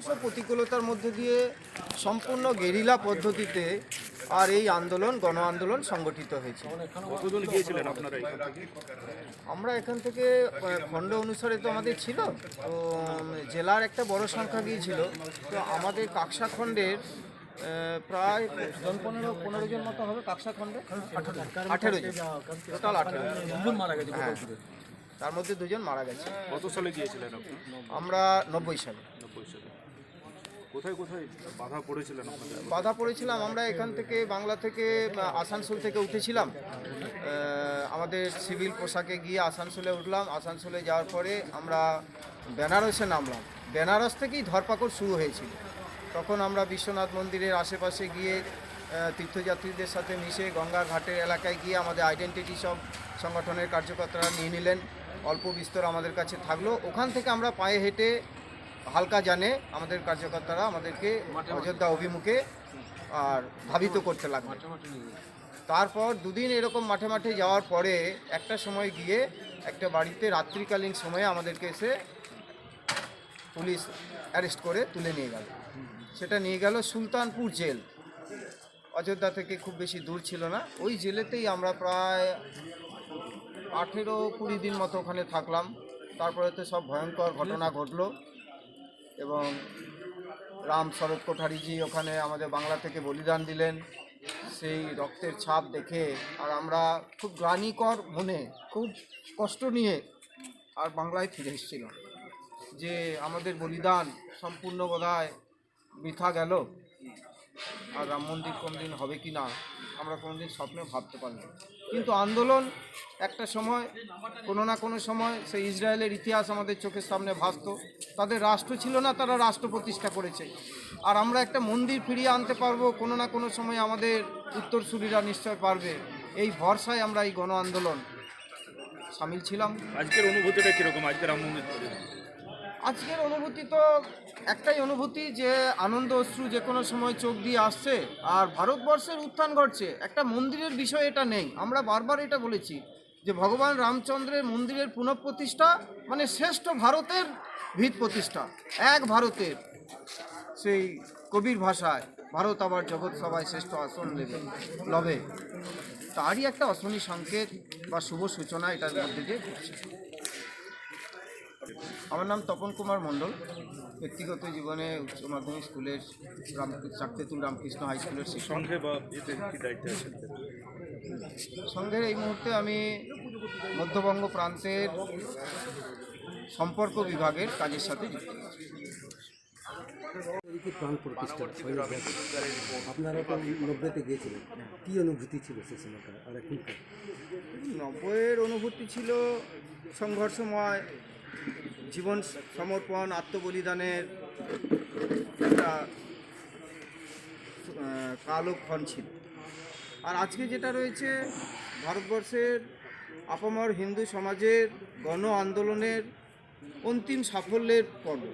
অধিকাংশ প্রতিকূলতার মধ্যে দিয়ে সম্পূর্ণ গেরিলা পদ্ধতিতে আর এই আন্দোলন গণ আন্দোলন সংগঠিত হয়েছে। কতজন গিয়েছিলেন আপনারা আমরা এখান থেকে খণ্ড অনুসারে তো আমাদের ছিল তো জেলার একটা বড় সংখ্যা গিয়েছিল। তো আমাদের কাকসা খণ্ডের প্রায় জন পনেরো পনেরো জন মতো হবে কাকসা খণ্ডে। আঠেরো জন। টোটাল আঠেরো জন। মারা গেছে তার মধ্যে দুজন মারা গেছে। কত সালে গিয়েছিলেন আমরা নব্বই সালে। নব্বই সালে। কোথায় কোথায় বাধা পড়েছিলেন বাধা পড়েছিলাম, আমরা এখান থেকে বাংলা থেকে আসানসোল থেকে উঠেছিলাম। আমাদের সিভিল পোশাকে গিয়ে আসানসোলে উঠলাম। আসানসোলে যাওয়ার পরে আমরা বেনারসে নামলাম। বেনারস থেকেই ধরপাকড় শুরু হয়েছিল। তখন আমরা বিশ্বনাথ মন্দিরের আশেপাশে গিয়ে তীর্থযাত্রীদের সাথে মিশে গঙ্গা ঘাটের এলাকায় গিয়ে আমাদের আইডেন্টিটি সব সংগঠনের কার্যকর্তারা নিয়ে নিলেন। অল্প বিস্তর আমাদের কাছে থাকল। ওখান থেকে আমরা পায়ে হেঁটে হালকা জানে আমাদের কার্যকর্তারা আমাদেরকে অযোধ্যা অভিমুখে আর ধাবিত করতে লাগবে। তারপর দুদিন এরকম মাঠে মাঠে যাওয়ার পরে একটা সময় গিয়ে একটা বাড়িতে রাত্রিকালীন সময়ে আমাদেরকে এসে পুলিশ অ্যারেস্ট করে তুলে নিয়ে গেল। সেটা নিয়ে গেল সুলতানপুর জেল। অযোধ্যা থেকে খুব বেশি দূর ছিল না। ওই জেলেতেই আমরা প্রায় আঠেরো কুড়ি দিন মতো ওখানে থাকলাম। তারপরে তো সব ভয়ঙ্কর ঘটনা ঘটলো। এবং রাম শরৎ কোঠারিজি ওখানে আমাদের বাংলা থেকে বলিদান দিলেন। সেই রক্তের ছাপ দেখে আর আমরা খুব গ্লানিকর মনে, খুব কষ্ট নিয়ে আর বাংলায় ফিরে এসেছিলাম যে আমাদের বলিদান সম্পূর্ণ বোধহয় বৃথা গেল। আর রাম মন্দির কোনদিন হবে কি না আমরা কোনোদিন স্বপ্নে ভাবতে পারলাম কিন্তু আন্দোলন একটা সময়, কোনো না কোনো সময় সেই ইসরায়েলের ইতিহাস আমাদের চোখের সামনে ভাসত। তাদের রাষ্ট্র ছিল না, তারা রাষ্ট্র প্রতিষ্ঠা করেছে। আর আমরা একটা মন্দির ফিরিয়ে আনতে পারব, কোনো না কোনো সময় আমাদের উত্তরসূরিরা নিশ্চয় পারবে। এই ভরসায় আমরা এই গণ আন্দোলন সামিল ছিলাম। আজকের অনুভূতিটা কীরকম? আজকে রাম মন্দির তৈরি হলো? আজকের অনুভূতি তো একটাই অনুভূতি যে আনন্দ অশ্রু যে কোনো সময় চোখ দিয়ে আসছে আর ভারতবর্ষের উত্থান ঘটছে। একটা মন্দিরের বিষয় এটা নেই। আমরা বারবার এটা বলেছি যে ভগবান রামচন্দ্রের মন্দিরের পুনঃপ্রতিষ্ঠা মানে শ্রেষ্ঠ ভারতের ভিত প্রতিষ্ঠা। এক ভারতের। সেই কবির ভাষায়, ভারত আবার জগৎ সভায় শ্রেষ্ঠ আসন নেবে। লবে। তারই একটা অশনি সংকেত বা শুভ সূচনা এটার মধ্যে দিয়ে ঘটছে। আমার নাম তপন কুমার মণ্ডল। ব্যক্তিগত জীবনে উচ্চ মাধ্যমিক স্কুলের রাম চাকতেতুল রামকৃষ্ণ হাই স্কুলের সঙ্ঘে বা সঙ্ঘের এই মুহূর্তে আমি মধ্যবঙ্গ প্রান্তের সম্পর্ক বিভাগের কাজের সাথে যুক্ত প্রাণ প্রতিষ্ঠা আপনারা তো নব্বইতে গিয়েছিলেন। কী অনুভূতি ছিল সে আর নব্বইয়ের অনুভূতি ছিল সংঘর্ষময় জীবন সমর্পণ, আত্মবলিদানের একটা কালক্ষণ ছিল। আর আজকে যেটা রয়েছে, ভারতবর্ষের আপামর হিন্দু সমাজের গণ আন্দোলনের অন্তিম সাফল্যের পর্ব।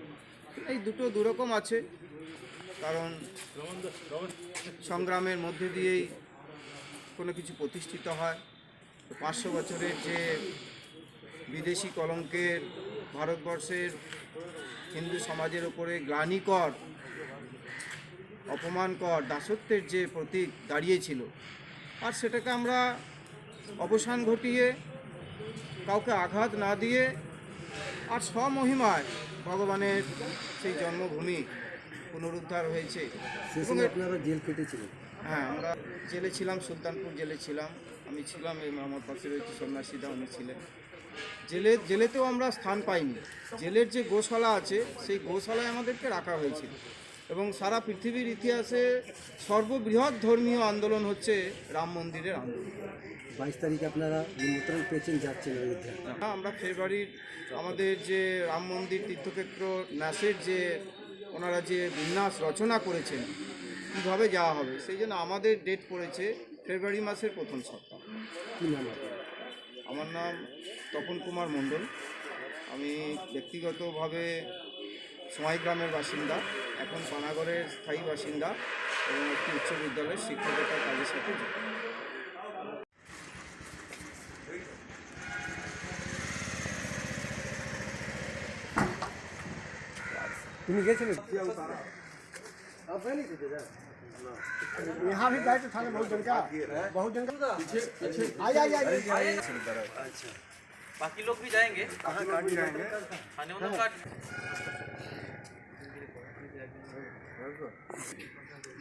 এই দুটো দুরকম আছে, কারণ সংগ্রামের মধ্যে দিয়েই কোনো কিছু প্রতিষ্ঠিত হয়। পাঁচশো বছরের যে বিদেশি কলঙ্কের ভারতবর্ষের হিন্দু সমাজের ওপরে গ্লানিকর অপমানকর দাসত্বের যে প্রতীক দাঁড়িয়েছিল আর সেটাকে আমরা অবসান ঘটিয়ে কাউকে আঘাত না দিয়ে আর স্বমহিমায় ভগবানের সেই জন্মভূমি পুনরুদ্ধার হয়েছে। আপনারা জেল কেটেছিলেন হ্যাঁ আমরা জেলে ছিলাম সুলতানপুর জেলে ছিলাম। আমি ছিলাম এই আমার পাশে রয়েছে সন্ন্যাসীদা উনি ছিলেন। জেলে জেলেতেও আমরা স্থান পাইনি। জেলের যে গোশালা আছে সেই গোশালায় আমাদেরকে রাখা হয়েছিল এবং সারা পৃথিবীর ইতিহাসে সর্ববৃহৎ ধর্মীয় আন্দোলন হচ্ছে রাম মন্দিরের আন্দোলন। বাইশ তারিখে আপনারা নিমন্ত্রণ পেয়েছেন যাচ্ছেন অযোধ্যা হ্যাঁ আমরা ফেব্রুয়ারির আমাদের যে রাম মন্দির তীর্থক্ষেত্র ন্যাসের যে ওনারা যে বিন্যাস রচনা করেছেন কীভাবে যাওয়া হবে সেই জন্য আমাদের ডেট পড়েছে ফেব্রুয়ারি মাসের প্রথম সপ্তাহ। কী নাম? আমার নাম তপন কুমার মণ্ডল। আমি ব্যক্তিগতভাবে সোয়াই গ্রামের বাসিন্দা এখন পানাগড়ের স্থায়ী বাসিন্দা এবং একটি উচ্চ বিদ্যালয়ের শিক্ষকতার কাজের সাথে যুক্ত। তুমি গেছিলে? यहाँ भी बैठे था बहुत जन का बहुत जन का आई आई आई बाकी लोग भी जाएंगे खाने वालों का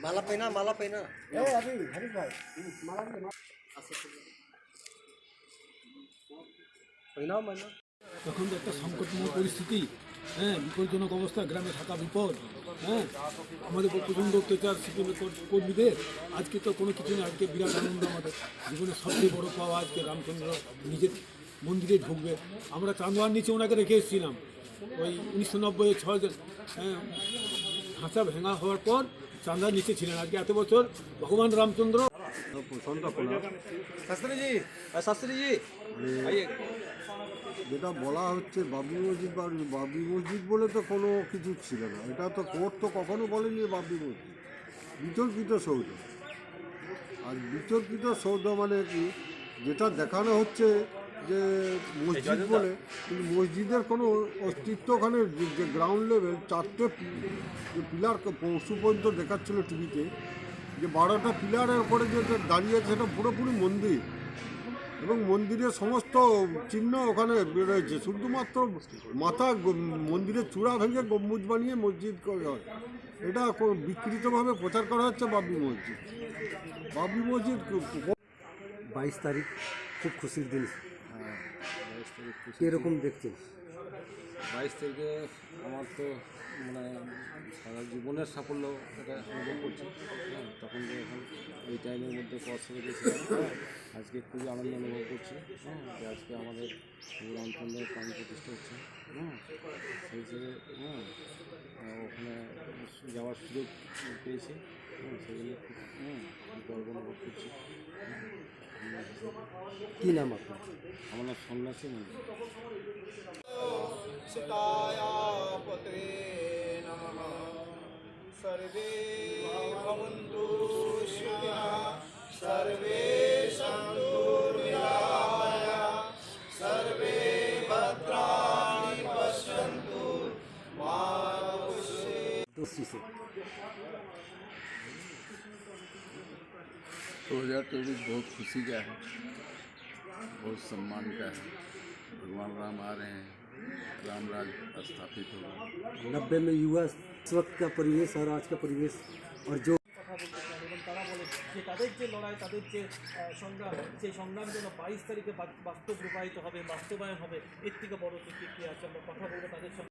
माला पहना माला पहना ए अभी हरीश भाई माला पहनाओ माला এখন তো একটা সংকটময় পরিস্থিতি হ্যাঁ বিপজ্জনক অবস্থা গ্রামে থাকা বিপদ হ্যাঁ। আমাদের উপর প্রচণ্ড অত্যাচার সিপিএমের কর্মীদের আজকে তো কোনো কিছু নেই আজকে বিরাট আনন্দ আমাদের। জীবনের সবচেয়ে বড় পাওয়া আজকে রামচন্দ্র নিজের মন্দিরে ঢুকবে। আমরা চান্দোয়ার নিচে ওনাকে রেখে এসেছিলাম। ওই উনিশশো নব্বই ছয় হ্যাঁ ভাষা ভেঙা হওয়ার পর চান্দার নিচে ছিলেন। আজকে এত বছর ভগবান রামচন্দ্র যেটা বলা হচ্ছে বাবরি মসজিদ বা বাবরি মসজিদ বলে তো কোনো কিছু ছিল না। এটা তো কোর্ট তো কখনো বলেনি বাবরি মসজিদ। বিতর্কিত সৌধ। আর বিতর্কিত সৌধ মানে কি? যেটা দেখানো হচ্ছে যে মসজিদ বলে কিন্তু মসজিদের কোনো অস্তিত্ব ওখানে যে- গ্রাউন্ড লেভেল চারটে যে পিলার পরশু পর্যন্ত দেখাচ্ছিল টিভিতে যে বারোটা পিলারের উপরে যে যে দাঁড়িয়ে আছে সেটা পুরোপুরি মন্দির। এবং মন্দিরের সমস্ত চিহ্ন ওখানে রয়েছে। শুধুমাত্র মাথা মন্দিরের চূড়া ভেঙে গম্বুজ বানিয়ে মসজিদ করা হয়। এটা বিকৃতভাবে প্রচার করা হচ্ছে বাবরি মসজিদ। বাবরি মসজিদ বাইশ তারিখ খুব খুশির দিন। এরকম দেখছেন বাইশ তারিখে আমার তো মানে সারা জীবনের সাফল্য এটা অনুভব করছি। হ্যাঁ তখন যে এখন এই টাইমের মধ্যে পড়াশোনা গেছিলাম হ্যাঁ, আজকে খুবই আনন্দ অনুভব করছি। হ্যাঁ যে আজকে আমাদের রামচন্দ্রের প্রাণ প্রতিষ্ঠা হচ্ছে। হ্যাঁ সেই হিসেবে হ্যাঁ ওখানে যাওয়ার সুযোগ পেয়েছি। হ্যাঁ সেই জন্য খুব হ্যাঁ গর্ব অনুভব করছি। কি নাম আপনার? আমার নাম সন্ন্যাসী মন্দির সর্বে ভবন্তু সর্বে সন্তু সর্বে ভদ্রাণি পশ্যন্তু। মা दो हज़ार चौबीस बहुत खुशी का है बहुत सम्मान का है भगवान राम आ रहे हैं राम राज स्थापित होगा नब्बे में युवा इस वक्त का परिवेश और आज का परिवेश और जो কথা বলতে চান এবং তারা বলেন যে তাদের যে লড়াই তাদের যে আহ, সংগ্রাম সেই সংগ্রাম যেন বাইশ তারিখে বা- বাস্তব রূপায়িত হবে বাস্তবায়ন হবে এর থেকে বড় কি কি আছে আমরা কথা বলবো তাদের সঙ্গে